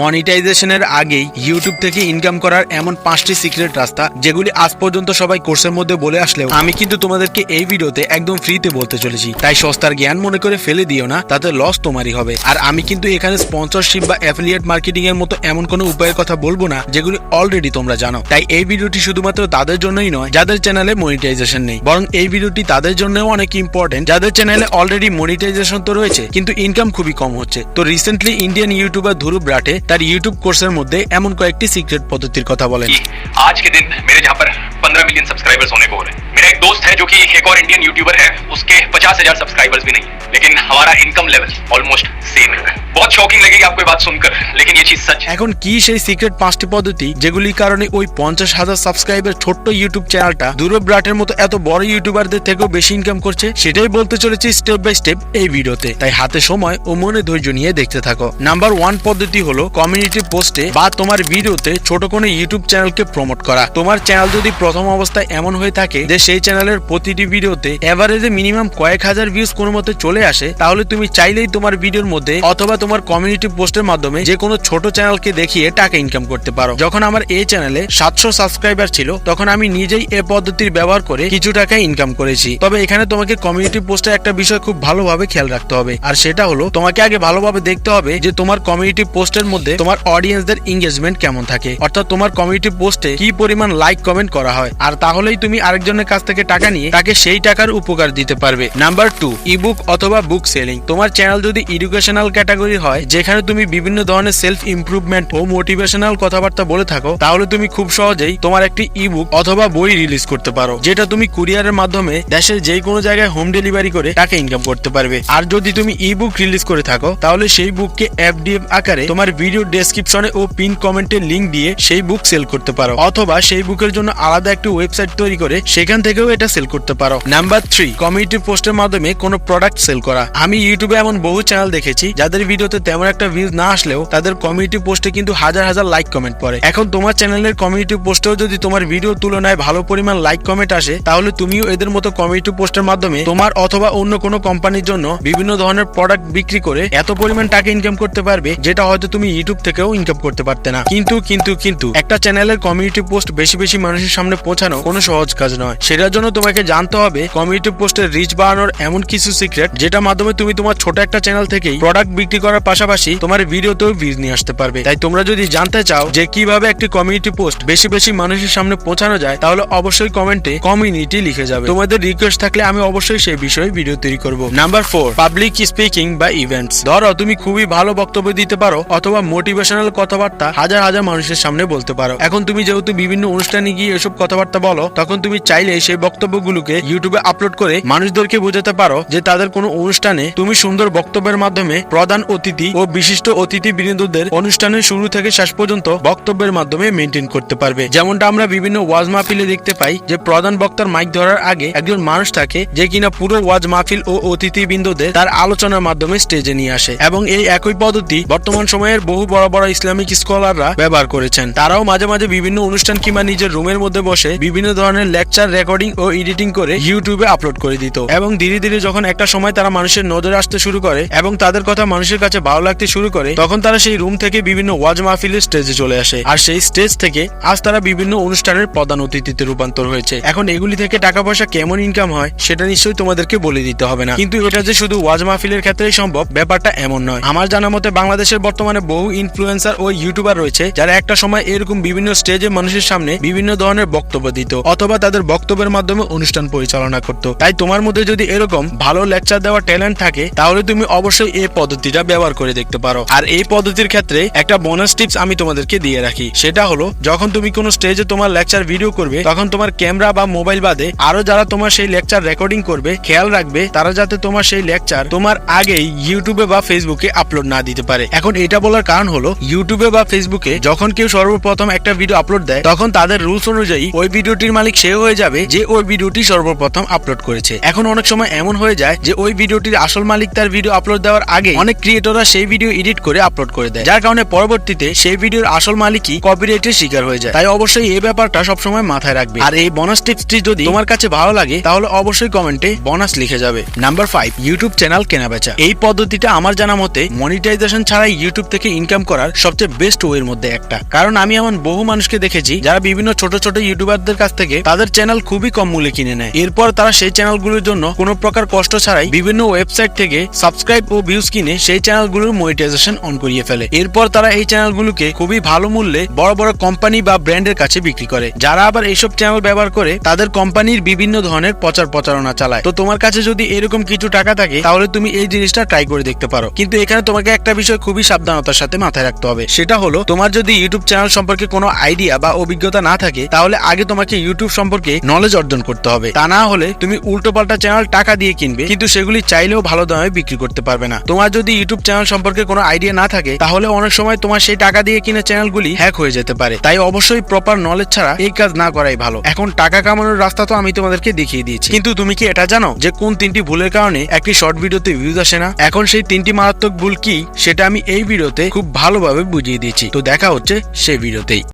মনিটাইজেশনের আগেই ইউটিউব থেকে ইনকাম করার এমন পাঁচটি সিক্রেট রাস্তা, যেগুলি আজ পর্যন্ত সবাই কোর্সের মধ্যে বলে আসলেও আমি কিন্তু তোমাদেরকে এই ভিডিওতে একদম ফ্রিতে বলতে চলেছি। তাই সস্তার জ্ঞান মনে করে ফেলে দিও না, তাতে লস তোমারই হবে। আর আমি কিন্তু এখানে স্পন্সরশিপ বা অ্যাফিলিয়েট মার্কেটিং এর মতো এমন কোনো উপায়ের কথা বলব না, যেগুলি অলরেডি তোমরা জানো। তাই এই ভিডিওটি শুধুমাত্র তাদের জন্যই নয়, যাদের চ্যানেলে মনিটাইজেশন নেই, বরং এই ভিডিওটি তাদের জন্যও অনেক ইম্পর্টেন্ট যাদের চ্যানেলে অলরেডি মনিটাইজেশন তো রয়েছে, কিন্তু ইনকাম খুবই কম হচ্ছে। তো recently Indian YouTuber Dhruv Rathee তার ইউটিউব কোর্সের মধ্যে এমন কয়েকটি সিক্রেট পদ্ধতির কথা বলেন कि आज के दिन मेरे जहाँ पर 15 मिलियन सब्सक्राइबर्स होने को हो रहे हैं मेरा एक दोस्त है जो कि एक और इंडियन यूट्यूबर है उसके 50 हजार सब्सक्राइबर्स भी नहीं है लेकिन हमारा इनकम लेवल ऑलमोस्ट सेम है बहुत शॉकिंग लगेगी आपको ये बात सुनकर लेकिन ये चीज सच है এখন কি সেই সিক্রেট পাঁচটি পদ্ধতি যেগুলির কারণে ওই পঞ্চাশ হাজার সাবস্ক্রাইবের ছোট্ট ইউটিউব চ্যানেলটা দূরব ব্রাটের মতো এত বড় ইউটিউবারদের থেকেও বেশি ইনকাম করছে সেটাই বলতে চলেছি স্টেপ বাই স্টেপ এই ভিডিওতে তাই হাতে সময় ও মনে ধৈর্য নিয়ে দেখতে থাকো নাম্বার ওয়ান পদ্ধতি হলো কমিউনিটি পোস্টে বা তোমার ভিডিওতে ছোট কোনো ইউটিউব চ্যানেলকে প্রমোট করা। তোমার চ্যানেল যদি প্রথম অবস্থায় এমন হয়ে থাকে যে সেই চ্যানেলের প্রতিটি ভিডিওতে এভারেজে মিনিমাম কয়েক হাজার ভিউজ কোনো মতে চলে আসে, তাহলে তুমি চাইলেই তোমার ভিডিওর মধ্যে অথবা তোমার কমিউনিটি পোস্টের মাধ্যমে যে কোনো ছোট চ্যানেলকে দেখিয়ে টাকা ইনকাম করতে পারো। যখন আমার এই চ্যানেলে সাতশো সাবস্ক্রাইবার ছিল, তখন আমি নিজেই এ পদ্ধতির ব্যবহার করে কিছু টাকা ইনকাম করেছি। তবে এখানে তোমাকে কমিউনিটি পোস্টে একটা বিষয় খুব ভালোভাবে খেয়াল রাখতে হবে, আর সেটা হলো তোমাকে আগে ভালোভাবে দেখতে হবে যে তোমার কমিউনিটি পোস্টের মধ্যে তোমার অডিয়েন্সদের এঙ্গেজমেন্ট কেমন থাকে? অর্থাৎ তোমার কমিউনিটি পোস্টে কি পরিমাণ লাইক কমেন্ট করা হয়? আর তাহলেই তুমি আরেকজনের কাছ থেকে টাকা নিয়ে তাকে সেই টাকার উপকার দিতে পারবে। নাম্বার টু ইবুক অথবা বুক সেলিং তোমার চ্যানেল যদি এডুকেশনাল ক্যাটাগরি হয়, যেখানে তুমি বিভিন্ন ধরনের সেলফ ইমপ্রুভমেন্ট ও মোটিভেশনাল কথাবার্তা বলে থাকো, তাহলে তুমি খুব সহজেই তোমার একটি ইবুক অথবা বই রিলিজ করতে পারো, যেটা তুমি কুরিয়ারের মাধ্যমে দেশের যে কোনো জায়গায় হোম ডেলিভারি করে টাকা ইনকাম করতে পারবে। আর যদি তুমি ইবুক রিলিজ করে থাকো, তাহলে সেই বুককে এফডিএফ আকারে তোমার ভিডিও ডেসক্রিপশনে ও পিন কমেন্টে লিংক দিয়ে সেই বুক সেল করতে পারো। অথবা সেই বুকের জন্য আলাদা একটি ওয়েবসাইট তৈরি করে সেখান থেকেও এটা সেল করতে পারো। নাম্বার থ্রি কমিউনিটি পোস্টের মাধ্যমে কোনো প্রোডাক্ট সেল করা। আমি ইউটিউবে এমন বহু চ্যানেল দেখেছি, যাদের ভিডিওতে তেমন একটা ভিউজ না আসলেও তাদের কমিউনিটি পোস্টে কিন্তু হাজার হাজার লাইক কমেন্ট পড়ে। এখন তোমার চ্যানেলের কমিউনিটি পোস্টেও যদি তোমার ভিডিও তুলনায় ভালো পরিমাণ লাইক কমেন্ট আসে, তাহলে তুমিও এদের মতো কমিউনিটি পোস্টের মাধ্যমে তোমার অথবা অন্য কোনো কোম্পানির জন্য বিভিন্ন ধরনের প্রোডাক্ট বিক্রি করে এত পরিমাণ টাকা ইনকাম করতে পারবে, যেটা হয়তো তুমি ইউটিউব থেকেও ইনকাম করতে পারতে না। কিন্তু কিন্তু কিন্তু, একটা চ্যানেলের কমিউনিটি পোস্ট বেশি বেশি মানুষের সামনে পৌঁছানো কোনো সহজ কাজ নয়। সেটার জন্য তোমাকে জানতে হবে কমিউনিটি পোস্টের রিচ বাড়ানোর এমন কিছু সিক্রেট যেটা মাধ্যমে তুমি তোমার ছোট একটা চ্যানেল থেকেই প্রোডাক্ট বিক্রি করার পাশাপাশি তোমার ভিডিওতেও ভিউজ নিয়ে আসতে পারবে। তাই তোমরা যদি জানতে চাও যে কীভাবে একটি কমিউনিটি পোস্ট বেশি বেশি মানুষের সামনে পৌঁছানো যায়, তাহলে অবশ্যই কমেন্টে কমিউনিটি লিখে যাবে। তোমাদের রিকোয়েস্ট থাকলে আমি অবশ্যই সেই বিষয়ে ভিডিও তৈরি করব। নাম্বার ফোর পাবলিক স্পিকিং বা ইভেন্টস ধরো, তুমি খুবই ভালো বক্তব্য দিতে পারো অথবা মোটিভেশনাল কথাবার্তা হাজার হাজার মানুষের সামনে বলতে পারো। এখন তুমি যেহেতু বিভিন্ন অনুষ্ঠানে গিয়ে এসব কথাবার্তা বলো, তখন তুমি চাইলে সেই বক্তব্যগুলোকে ইউটিউবে আপলোড করে মানুষদেরকে বোঝাতে পারো যে তাদের কোনো অনুষ্ঠানে তুমি সুন্দর বক্তব্যের মাধ্যমে প্রধান অতিথি ও বিশিষ্ট অতিথি বৃন্দদের অনুষ্ঠানের শুরু থেকে শেষ পর্যন্ত বক্তব্যের মাধ্যমে মেনটেন করতে পারবে। যেমনটা আমরা বিভিন্ন ওয়াজ মাহফিলে দেখতে পাই যে প্রধান বক্তার মাইক ধরার আগে একজন মানুষ থাকে যে কিনা পুরো ওয়াজ মাহফিল ও অতিথি বৃন্দদের তার আলোচনার মাধ্যমে স্টেজে নিয়ে আসে। এবং এই একই পদ্ধতি বর্তমান সময়ের বহু বড় বড় ইসলামিক স্কলাররা ব্যবহার করেছেন। তারাও মাঝে মাঝে বিভিন্ন অনুষ্ঠান কিংবা নিজের রুমের মধ্যে বসে বিভিন্ন ধরনের লেকচার, রেকর্ডিং ও এডিটিং করে ইউটিউবে আপলোড করে দিত। এবং ধীরে ধীরে যখন একটা সময় তারা মানুষের নজরে আসতে শুরু করে এবং তাদের কথা মানুষের কাছে ভালো লাগতে শুরু করে, তখন তারা সেই রুম থেকে বিভিন্ন ওয়াজ মাহফিলের স্টেজে চলে আসে। আর সেই স্টেজ থেকে আজ তারা বিভিন্ন অনুষ্ঠানের প্রধান অতিথিতে রূপান্তর হয়েছে। এখন এগুলি থেকে টাকা পয়সা কেমন ইনকাম হয়, সেটা নিশ্চয়ই তোমাদেরকে বলে দিতে হবে না। কিন্তু এটা যে শুধু ওয়াজ মাহফিলের ক্ষেত্রেই সম্ভব, ব্যাপারটা এমন নয়। আমার জানা মতে বাংলাদেশের বর্তমানে বহু ইনফ্লুয়েন্সার ও ইউটিউবার রয়েছে, যারা একটা সময় এরকম বিভিন্ন স্টেজে মানুষের সামনে বিভিন্ন ধরনের বক্তব্য দিত, অথবা তাদের বক্তব্যের মাধ্যমে অনুষ্ঠান পরিচালনা করত। তাই তোমার মধ্যে যদি এরকম ভালো লেকচার দেওয়ার ট্যালেন্ট থাকে, তাহলে তুমি অবশ্যই এই পদ্ধতিটা ব্যবহার করে দেখতে পারো। আর এই পদ্ধতির ক্ষেত্রে একটা বোনাস টিপস আমি তোমাদেরকে দিয়ে রাখি। সেটা হলো, যখন তুমি কোনো স্টেজে তোমার লেকচার ভিডিও করবে, তখন তোমার ক্যামেরা বা মোবাইল বাদে আরও যারা তোমার সেই লেকচার রেকর্ডিং করবে, খেয়াল রাখবে, তারা যাতে তোমার সেই লেকচার তোমার আগেই ইউটিউবে বা ফেসবুকে আপলোড না দিতে পারে। এখন এটা বলার কারণ হলো ইউটিউবে বা ফেসবুকে যখন কেউ সর্বপ্রথম একটা ভিডিও আপলোড দেয়, তখন তাদের রুলস অনুযায়ী ওই ভিডিওটির মালিক সে হয়ে যাবে যে ওই ভিডিওটি সর্বপ্রথম আপলোড করেছে। এখন অনেক সময় এমন হয়ে যায় যে ওই ভিডিওটির আসল মালিক তার ভিডিও আপলোড দেওয়ার আগে অনেক ক্রিয়েটররা সেই ভিডিও এডিট করে আপলোড করে দেয়। যার কারণে পরবর্তীতে সেই ভিডিওর আসল মালিকই কপিরাইটের শিকার হয়ে যায়। তাই অবশ্যই এই ব্যাপারটা সবসময় মাথায় রাখবে। আর এই বোনাস টিপসটি যদি তোমার কাছে ভালো লাগে, তাহলে অবশ্যই কমেন্টে বোনাস লিখে যাবে। নাম্বার ফাইভ ইউটিউব চ্যানেল কেনা বেচা এই পদ্ধতিটা আমার জানা মতে মনিটাইজেশন ছাড়াই ইউটিউব থেকে ইনকাম করার সবচেয়ে বেস্ট ওয়ের মধ্যে একটা। কারণ আমি এমন বহু মানুষকে দেখেছি, যারা বিভিন্ন ছোট ছোট ইউটিউবারদের কাছ থেকে তাদের চ্যানেল খুবই কম মূল্যে কিনে নেয়। এরপর তারা সেই চ্যানেলগুলোর জন্য কোনো প্রকার কষ্ট ছাড়াই বিভিন্ন ওয়েবসাইট থেকে সাবস্ক্রাইব ও ভিউজ কিনে সেই চ্যানেলগুলোর মনিটাইজেশন অন করিয়ে ফেলে। এরপর তারা এই চ্যানেলগুলোকে খুবই ভালো মূল্যে বড় বড় কোম্পানি বা ব্র্যান্ডের কাছে বিক্রি করে। যারা আবার এইসব চ্যানেল ব্যবহার করে, তাদের কোম্পানির বিভিন্ন ধরনের প্রচার প্রচারণা চালায়। তো তোমার কাছে যদি এরকম কিছু টাকা থাকে, তাহলে তুমি এই জিনিসটা ট্রাই করে দেখতে পারো। কিন্তু এখানে তোমাকে একটা বিষয় খুবই সাবধানতার সাথে মাথায় রাখতে হবে। সেটা হলো, তোমার যদি ইউটিউব চ্যানেল সম্পর্কে কোনো আইডিয়া বা অভিজ্ঞতা না থাকে, তাহলে আগে তোমাকে ইউটিউব সম্পর্কে নলেজ অর্জন করতে হবে। তা না হলে তুমি উল্টো পাল্টা চ্যানেল টাকা দিয়ে কিনবে, কিন্তু সেগুলি চাইলেও ভালো দামে বিক্রি করতে পারবে না। তোমার যদি ইউটিউব চ্যানেল সম্পর্কে কোনো আইডিয়া না থাকে, তাহলে অনেক সময় তোমার সেই টাকা দিয়ে কিনে চ্যানেলগুলি হ্যাক হয়ে যেতে পারে। তাই অবশ্যই প্রপার নলেজ ছাড়া এই কাজ না করাই ভালো। এখন টাকা কামানোর রাস্তা তো আমি তোমাদেরকে দেখিয়ে দিয়েছি। কিন্তু তুমি কি এটা জানো যে কোন তিনটি ভুলের কারণে একটি শর্ট ভিডিওতে ভিউজ আসে না? এখন সেই তিনটি মারাত্মক ভুল কি, সেটা আমি এই ভিডিওতে খুব ভালোভাবে বুঝিয়ে দিয়েছি। তো দেখা হচ্ছে সেই ভিডিওতেই।